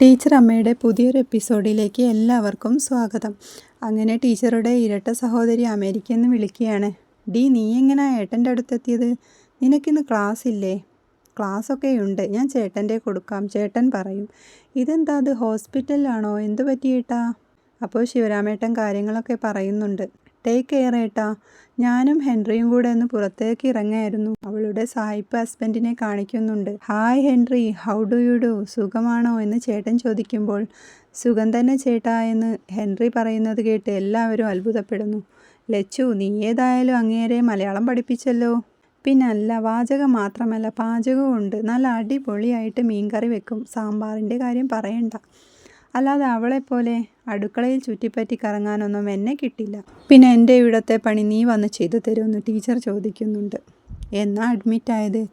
Teacher അമ്മയുടെ പുതിയൊരു എപ്പിസോഡിലേക്ക് എല്ലാവർക്കും സ്വാഗതം. അങ്ങനെ ടീച്ചറുടെ ഇരട്ട സഹോദരി അമേരിക്ക എന്ന് വിളിക്കുകയാണ്. ഡി നീ എങ്ങനെ ഏട്ടന്റെ അടുത്തെത്തിയത്? നിനക്കിന്ന് ക്ലാസ് ഇല്ലേ ക്ലാസ്സൊക്കെ ഉണ്ട്. ഞാൻ ചേട്ടന്റെ കൊടുക്കാം. ചേട്ടൻ പറയും. ഇതെന്താ? അത് ഹോസ്പിറ്റലിലാണോ? എന്ത് പറ്റിയിട്ടാ? അപ്പോൾ ശിവരാമേട്ടൻ കാര്യങ്ങളൊക്കെ പറയുന്നുണ്ട്. ടേക്ക് കെയർ ഏട്ടാ. ഞാനും ഹെൻറിയും കൂടെ ഒന്ന് പുറത്തേക്ക് ഇറങ്ങായിരുന്നു. അവളുടെ സായിപ്പ് ഹസ്ബൻഡിനെ കാണിക്കുന്നുണ്ട്. Hi Henry. How do you do സുഖമാണോ? എന്ന് ചേട്ടൻ ചോദിക്കുമ്പോൾ സുഖം തന്നെ ചേട്ടാ എന്ന് ഹെൻറി പറയുന്നത് കേട്ട് എല്ലാവരും അത്ഭുതപ്പെടുന്നു. ലച്ചു നീ ഏതായാലും അങ്ങേരെ മലയാളം പഠിപ്പിച്ചല്ലോ. പിന്നല്ല വാചകം മാത്രമല്ല പാചകവും ഉണ്ട്. നല്ല അടിപൊളിയായിട്ട് മീൻകറി വെക്കും. സാമ്പാറിന്റെ കാര്യം പറയണ്ട. അല്ലാതെ അവളെപ്പോലെ അടുക്കളയിൽ ചുറ്റിപ്പറ്റി കറങ്ങാനൊന്നും എന്നെ കിട്ടില്ല. പിന്നെ എന്റെ ഇവിടത്തെ പണി നീ വന്ന് ചെയ്തു തരുമെന്ന് ടീച്ചർ ചോദിക്കുന്നുണ്ട്. എന്നാ അഡ്മിറ്റായത്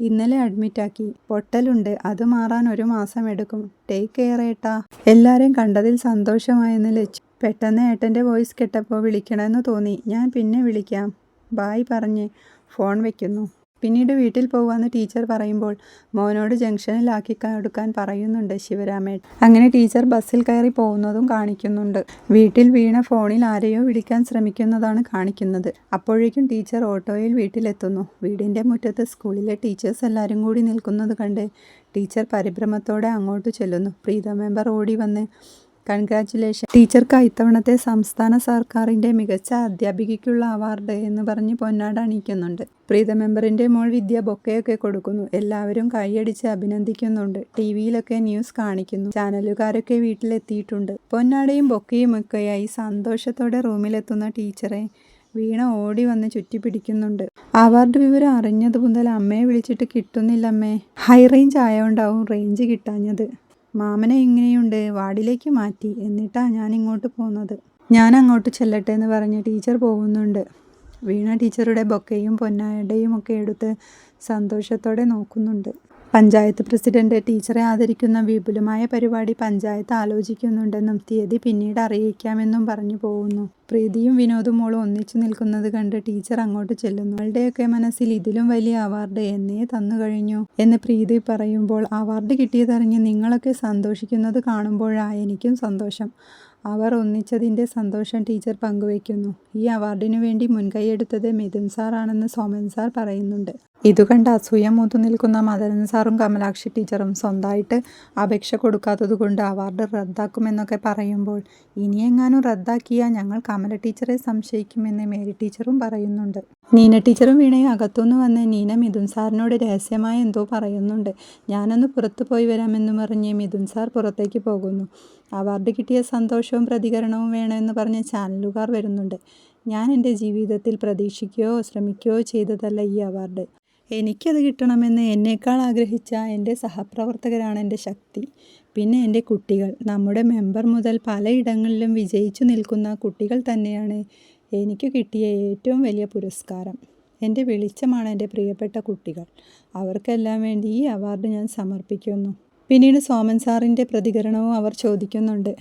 ഇന്നലെ അഡ്മിറ്റാക്കി പൊട്ടലുണ്ട്. അത് മാറാൻ ഒരു മാസം എടുക്കും. ടേക്ക് കെയർ ഏട്ടാ. എല്ലാവരെയും കണ്ടതിൽ സന്തോഷമായെന്ന് ലച്ചു. പെട്ടെന്ന് ഏട്ടന്റെ വോയിസ് കേട്ടപ്പോൾ വിളിക്കണമെന്ന് തോന്നി. ഞാൻ പിന്നെ വിളിക്കാം. ബായ് പറഞ്ഞ് ഫോൺ വയ്ക്കുന്നു പിന്നീട് വീട്ടിൽ പോകാമെന്ന് ടീച്ചർ പറയുമ്പോൾ മോനോട് ജംഗ്ഷനിലാക്കി കൊടുക്കാൻ പറയുന്നുണ്ട് ശിവരാമേട്ടൻ അങ്ങനെ ടീച്ചർ ബസ്സിൽ കയറി പോകുന്നതും കാണിക്കുന്നുണ്ട്. വീട്ടിൽ വീണ ഫോണിൽ ആരെയോ വിളിക്കാൻ ശ്രമിക്കുന്നതാണ് കാണിക്കുന്നത്. അപ്പോഴേക്കും ടീച്ചർ ഓട്ടോയിൽ വീട്ടിലെത്തുന്നു. വീടിന്റെ മുറ്റത്ത് സ്കൂളിലെ ടീച്ചേഴ്സ് എല്ലാവരും കൂടി നിൽക്കുന്നത് കണ്ട് ടീച്ചർ പരിഭ്രമത്തോടെ അങ്ങോട്ട് ചെല്ലുന്നു. പ്രീത മെമ്പർ ഓടി വന്ന് കൺഗ്രാറ്റുലേഷൻ ടീച്ചർക്ക് ഇത്തവണത്തെ സംസ്ഥാന സർക്കാരിന്റെ മികച്ച അധ്യാപികയ്ക്കുള്ള അവാർഡ് എന്ന് പറഞ്ഞ് പൊന്നാട അണിയിക്കുന്നുണ്ട്. പ്രീത മെമ്പറിന്റെ മോൾ വിദ്യ ബൊക്കയൊക്കെ കൊടുക്കുന്നു. എല്ലാവരും കൈയടിച്ച് അഭിനന്ദിക്കുന്നുണ്ട്. ടി വിയിലൊക്കെ ന്യൂസ് കാണിക്കുന്നു. ചാനലുകാരൊക്കെ വീട്ടിലെത്തിയിട്ടുണ്ട്. പൊന്നാടയും ബൊക്കയും ഒക്കെയായി സന്തോഷത്തോടെ റൂമിലെത്തുന്ന ടീച്ചറെ വീണ ഓടി വന്ന് ചുറ്റിപ്പിടിക്കുന്നുണ്ട്. അവാർഡ് വിവരം അറിഞ്ഞത് മുതൽ അമ്മയെ വിളിച്ചിട്ട് കിട്ടുന്നില്ല അമ്മേ ഹൈ റേഞ്ച് ആയതുകൊണ്ടാവും റേഞ്ച് കിട്ടാഞ്ഞത്. മാമനെ ഇങ്ങനെയുണ്ട് വാർഡിലേക്ക് മാറ്റി. എന്നിട്ടാ ഞാൻ ഇങ്ങോട്ട് പോകുന്നത് ഞാൻ അങ്ങോട്ട് ചെല്ലട്ടെ എന്ന് പറഞ്ഞ് ടീച്ചർ പോകുന്നുണ്ട്. വീണ ടീച്ചറുടെ ബൊക്കയും പൊന്നാടയും ഒക്കെ എടുത്ത് സന്തോഷത്തോടെ നോക്കുന്നുണ്ട്. പഞ്ചായത്ത് പ്രസിഡന്റ് ടീച്ചറെ ആദരിക്കുന്ന വിപുലമായ പരിപാടി പഞ്ചായത്ത് ആലോചിക്കുന്നുണ്ടെന്നും തീയതി പിന്നീട് അറിയിക്കാമെന്നും പറഞ്ഞു പോകുന്നു. പ്രീതിയും വിനോദും മോളും ഒന്നിച്ചു നിൽക്കുന്നത് കണ്ട് ടീച്ചർ അങ്ങോട്ട് ചെല്ലുന്നു. അവളുടെയൊക്കെ മനസ്സിൽ ഇതിലും വലിയ അവാർഡ് എന്നേ തന്നു കഴിഞ്ഞു എന്ന് പ്രീതി പറയുമ്പോൾ അവാർഡ് കിട്ടിയതറിഞ്ഞ് നിങ്ങളൊക്കെ സന്തോഷിക്കുന്നത് കാണുമ്പോഴാ എനിക്കും സന്തോഷം. അവർ ഒന്നിച്ചതിന്റെ സന്തോഷം ടീച്ചർ പങ്കുവയ്ക്കുന്നു. ഈ അവാർഡിനു വേണ്ടി മുൻകൈയെടുത്തത് മിഥുൻ സാറാണെന്ന് സോമൻ സാർ പറയുന്നുണ്ട്. ഇതു കണ്ട് അസൂയ മൂത്തു നിൽക്കുന്ന മദനൻ സാറും കമലാക്ഷി ടീച്ചറും സ്വന്തമായിട്ട് അപേക്ഷ കൊടുക്കാത്തതുകൊണ്ട് അവാർഡ് റദ്ദാക്കുമെന്നൊക്കെ പറയുമ്പോൾ ഇനിയെങ്ങാനും റദ്ദാക്കിയാൽ ഞങ്ങൾ കമല ടീച്ചറെ സംശയിക്കുമെന്ന് മേരി ടീച്ചറും പറയുന്നുണ്ട്. നീന ടീച്ചറും വീണയും അകത്തുനിന്ന് വന്ന് നീന മിഥുൻ സാറിനോട് രഹസ്യമായ എന്തോ പറയുന്നുണ്ട്. ഞാനൊന്ന് പുറത്തു പോയി വരാമെന്ന് പറഞ്ഞ് മിഥുൻ സാർ പുറത്തേക്ക് പോകുന്നു. അവാർഡ് കിട്ടിയ സന്തോഷവും പ്രതികരണവും വേണമെന്ന് പറഞ്ഞ് ചാനലുകാർ വരുന്നുണ്ട്. ഞാൻ എന്റെ ജീവിതത്തിൽ പ്രതീക്ഷിക്കുകയോ ശ്രമിക്കുകയോ ചെയ്തതല്ല ഈ അവാർഡ്. എനിക്കത് കിട്ടണമെന്ന് എന്നേക്കാൾ ആഗ്രഹിച്ച എന്റെ സഹപ്രവർത്തകരാണ് എന്റെ ശക്തി. പിന്നെ എന്റെ കുട്ടികൾ. നമ്മുടെ മെമ്പർ മുതൽ പലയിടങ്ങളിലും വിജയിച്ചു നിൽക്കുന്ന കുട്ടികൾ തന്നെയാണ് എനിക്ക് കിട്ടിയ ഏറ്റവും വലിയ പുരസ്കാരം. എന്റെ വെളിച്ചമാണ് എന്റെ പ്രിയപ്പെട്ട കുട്ടികൾ. അവർക്കെല്ലാം വേണ്ടി ഈ അവാർഡ് ഞാൻ സമർപ്പിക്കുന്നു. പിന്നീട് സോമൻ സാറിന്റെ പ്രതികരണവും അവർ ചോദിക്കുന്നുണ്ട്.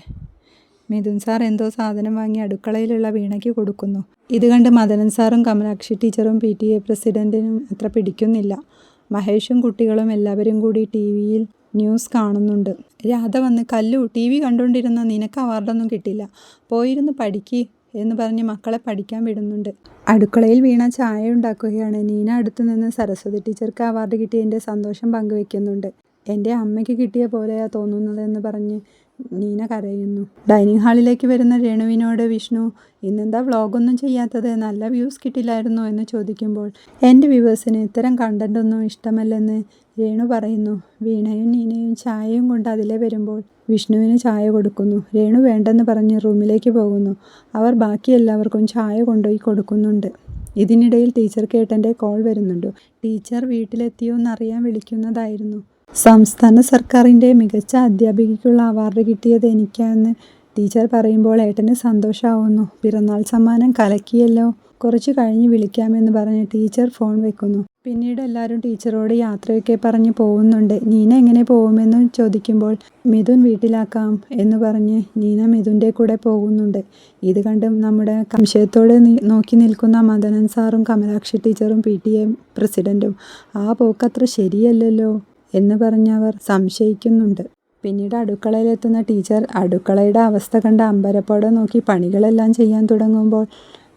മിഥുൻ സാർ എന്തോ സാധനം വാങ്ങി അടുക്കളയിലുള്ള വീണയ്ക്ക് കൊടുക്കുന്നു. ഇത് കണ്ട് മദനൻ സാറും കമലാക്ഷി ടീച്ചറും പി ടി എ പ്രസിഡന്റിനും അത്ര പിടിക്കുന്നില്ല. മഹേഷും കുട്ടികളും എല്ലാവരും കൂടി ടി വിയിൽ ന്യൂസ് കാണുന്നുണ്ട്. രാധ വന്ന് കല്ലു ടി വി കണ്ടുകൊണ്ടിരുന്ന നിനക്ക് അവാർഡൊന്നും കിട്ടില്ല. പോയിരുന്ന് പഠിക്ക് എന്ന് പറഞ്ഞ് മക്കളെ പഠിക്കാൻ വിടുന്നുണ്ട്. അടുക്കളയിൽ വീണ ചായ ഉണ്ടാക്കുകയാണ്. നീന അടുത്തു നിന്ന് സരസ്വതി ടീച്ചർക്ക് അവാർഡ് കിട്ടിയതിന്റെ സന്തോഷം പങ്കുവെക്കുന്നുണ്ട്. എന്റെ അമ്മയ്ക്ക് കിട്ടിയ പോലെയാണ് തോന്നുന്നതെന്ന് പറഞ്ഞ് നീന കരയുന്നു. ഡൈനിങ് ഹാളിലേക്ക് വരുന്ന രേണുവിനോട് വിഷ്ണു ഇന്നെന്താ വ്ളോഗൊന്നും ചെയ്യാത്തത്? നല്ല വ്യൂസ് കിട്ടില്ലായിരുന്നു എന്ന് ചോദിക്കുമ്പോൾ എന്റെ വ്യൂവേഴ്സിന് ഇത്തരം കണ്ടന്റ് ഒന്നും ഇഷ്ടമല്ലെന്ന് രേണു പറയുന്നു. വീണയും നീനയും ചായയും കൊണ്ട് അതിലെ വരുമ്പോൾ വിഷ്ണുവിന് ചായ കൊടുക്കുന്നു. രേണു വേണ്ടെന്ന് പറഞ്ഞ് റൂമിലേക്ക് പോകുന്നു. അവർ ബാക്കി എല്ലാവർക്കും ചായ കൊണ്ടുപോയി കൊടുക്കുന്നുണ്ട്. ഇതിനിടയിൽ ടീച്ചർ കേട്ടന്റെ കോൾ വരുന്നുണ്ട്. ടീച്ചർ വീട്ടിലെത്തിയോ എന്നറിയാൻ വിളിക്കുന്നതായിരുന്നു. സംസ്ഥാന സർക്കാരിന്റെ മികച്ച അധ്യാപികയ്ക്കുള്ള അവാർഡ് കിട്ടിയത് എനിക്കാന്ന് ടീച്ചർ പറയുമ്പോൾ ഏട്ടന് സന്തോഷമാവുന്നു പിറന്നാൾ സമ്മാനം കലക്കിയല്ലോ. കുറച്ച് കഴിഞ്ഞ് വിളിക്കാമെന്ന് പറഞ്ഞ് ടീച്ചർ ഫോൺ വെക്കുന്നു. പിന്നീട് എല്ലാവരും ടീച്ചറോട് യാത്രയൊക്കെ പറഞ്ഞ് പോകുന്നുണ്ട്. നീന എങ്ങനെ പോകുമെന്ന് ചോദിക്കുമ്പോൾ മിഥുൻ വീട്ടിലാക്കാം എന്ന് പറഞ്ഞ് നീന മിഥുന്റെ കൂടെ പോകുന്നുണ്ട്. ഇത് കണ്ടും നമ്മുടെ സംശയത്തോടെ നോക്കി നിൽക്കുന്ന മദനൻ സാറും കമലാക്ഷി ടീച്ചറും പി ടി എ പ്രസിഡന്റും ആ പോക്കത്ര ശരിയല്ലല്ലോ. എന്ന് പറഞ്ഞവർ സംശയിക്കുന്നുണ്ട്. പിന്നീട് അടുക്കളയിലെത്തുന്ന ടീച്ചർ അടുക്കളയുടെ അവസ്ഥ കണ്ട് അമ്പരപ്പോടെ നോക്കി പണികളെല്ലാം ചെയ്യാൻ തുടങ്ങുമ്പോൾ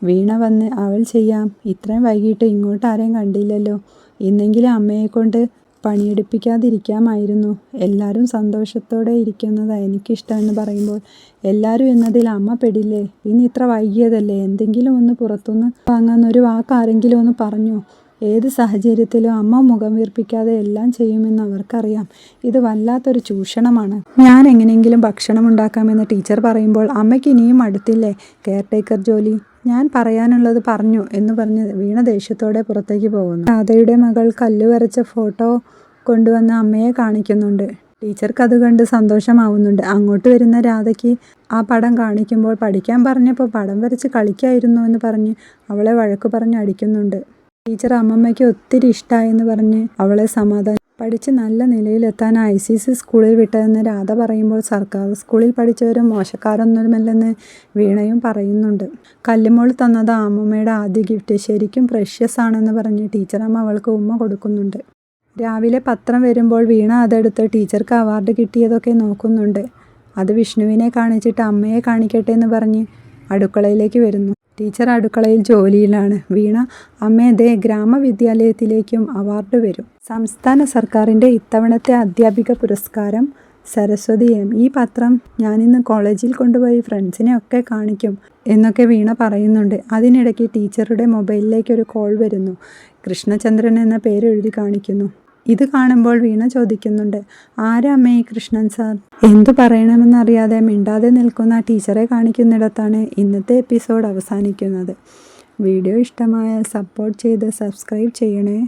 വീണ വന്ന് അവൾ ചെയ്യാം. ഇത്രയും വൈകിട്ട് ഇങ്ങോട്ട് ആരെയും കണ്ടില്ലല്ലോ. ഇന്നെങ്കിലും അമ്മയെ അമ്മയെക്കൊണ്ട് പണിയെടുപ്പിക്കാതിരിക്കാമായിരുന്നു. എല്ലാവരും സന്തോഷത്തോടെ ഇരിക്കുന്നതാണ് എനിക്കിഷ്ടമെന്ന് പറയുമ്പോൾ എല്ലാവരും എന്നതിൽ അമ്മ പെടില്ലേ? ഇനി ഇത്ര വൈകിയതല്ലേ? എന്തെങ്കിലും ഒന്ന് പുറത്തുനിന്ന് വാങ്ങാൻ ഒരു വാക്ക് ആരെങ്കിലും ഒന്ന് പറഞ്ഞോ? ഏത് സാഹചര്യത്തിലും അമ്മ മുഖം വീർപ്പിക്കാതെ എല്ലാം ചെയ്യുമെന്ന് അവർക്കറിയാം. ഇത് വല്ലാത്തൊരു ചൂഷണമാണ്. ഞാൻ എങ്ങനെയെങ്കിലും ഭക്ഷണം ഉണ്ടാക്കാമെന്ന് ടീച്ചർ പറയുമ്പോൾ അമ്മയ്ക്ക് ഇനിയും അടുത്തില്ലേ? കെയർ ടേക്കർ ജോലി? ഞാൻ പറയാനുള്ളത് പറഞ്ഞു എന്ന് പറഞ്ഞ് വീണ ദേഷ്യത്തോടെ പുറത്തേക്ക് പോകുന്നു. രാധയുടെ മകൾ കല്ലുവരച്ച ഫോട്ടോ കൊണ്ടുവന്ന അമ്മയെ കാണിക്കുന്നുണ്ട്. ടീച്ചർക്ക് അത് കണ്ട് സന്തോഷമാവുന്നുണ്ട്. അങ്ങോട്ട് വരുന്ന രാധയ്ക്ക് ആ പടം കാണിക്കുമ്പോൾ പഠിക്കാൻ പറഞ്ഞപ്പോൾ പടം വരച്ച് കളിക്കായിരുന്നു എന്ന് പറഞ്ഞ് അവളെ വഴക്ക് പറഞ്ഞ് അടിക്കുന്നുണ്ട്. ടീച്ചർ അമ്മമ്മയ്ക്ക് ഒത്തിരി ഇഷ്ടമായെന്ന് പറഞ്ഞ് അവളെ സമാധാനം പഠിച്ച് നല്ല നിലയിലെത്താൻ ഐ സി സി സ്കൂളിൽ വിട്ടതെന്ന് രാധ പറയുമ്പോൾ സർക്കാർ സ്കൂളിൽ പഠിച്ചവരും മോശക്കാരൊന്നുമല്ലെന്ന് വീണയും പറയുന്നുണ്ട്. കല്ലുമോൾ തന്നത് അമ്മമ്മയുടെ ആദ്യ ഗിഫ്റ്റ് ശരിക്കും പ്രഷ്യസ് ആണെന്ന് പറഞ്ഞ് ടീച്ചറമ്മ അവൾക്ക് ഉമ്മ കൊടുക്കുന്നുണ്ട്. രാവിലെ പത്രം വരുമ്പോൾ വീണ അതെടുത്ത് ടീച്ചർക്ക് അവാർഡ് കിട്ടിയതൊക്കെ നോക്കുന്നുണ്ട്. അത് വിഷ്ണുവിനെ കാണിച്ചിട്ട് അമ്മയെ കാണിക്കട്ടെ എന്ന് പറഞ്ഞ് അടുക്കളയിലേക്ക് വരുന്നു. ടീച്ചർ അടുക്കളയിൽ ജോലിയിലാണ്. വീണ അമ്മേ ഗ്രാമവിദ്യാലയത്തിലേക്കും അവാർഡ് വരും. സംസ്ഥാന സർക്കാരിന്റെ ഇത്തവണത്തെ അധ്യാപിക പുരസ്കാരം സരസ്വതി എം. ഈ പത്രം ഞാനിന്ന് കോളേജിൽ കൊണ്ടുപോയി ഫ്രണ്ട്സിനെ ഒക്കെ കാണിക്കും എന്നൊക്കെ വീണ പറയുന്നുണ്ട്. അതിനിടയ്ക്ക് ടീച്ചറുടെ മൊബൈലിലേക്ക് ഒരു കോൾ വരുന്നു. കൃഷ്ണചന്ദ്രൻ എന്ന പേര് എഴുതി കാണിക്കുന്നു. ഇത് കാണുമ്പോൾ വീണ ചോദിക്കുന്നുണ്ട് ആരമ്മേ കൃഷ്ണൻ സാർ? എന്തു പറയണമെന്നറിയാതെ മിണ്ടാതെ നിൽക്കുന്ന ടീച്ചറെ കാണിക്കുന്നിടത്താണ് ഇന്നത്തെ എപ്പിസോഡ് അവസാനിക്കുന്നത്. വീഡിയോ ഇഷ്ടമായ സപ്പോർട്ട് ചെയ്ത് സബ്സ്ക്രൈബ് ചെയ്യണേ.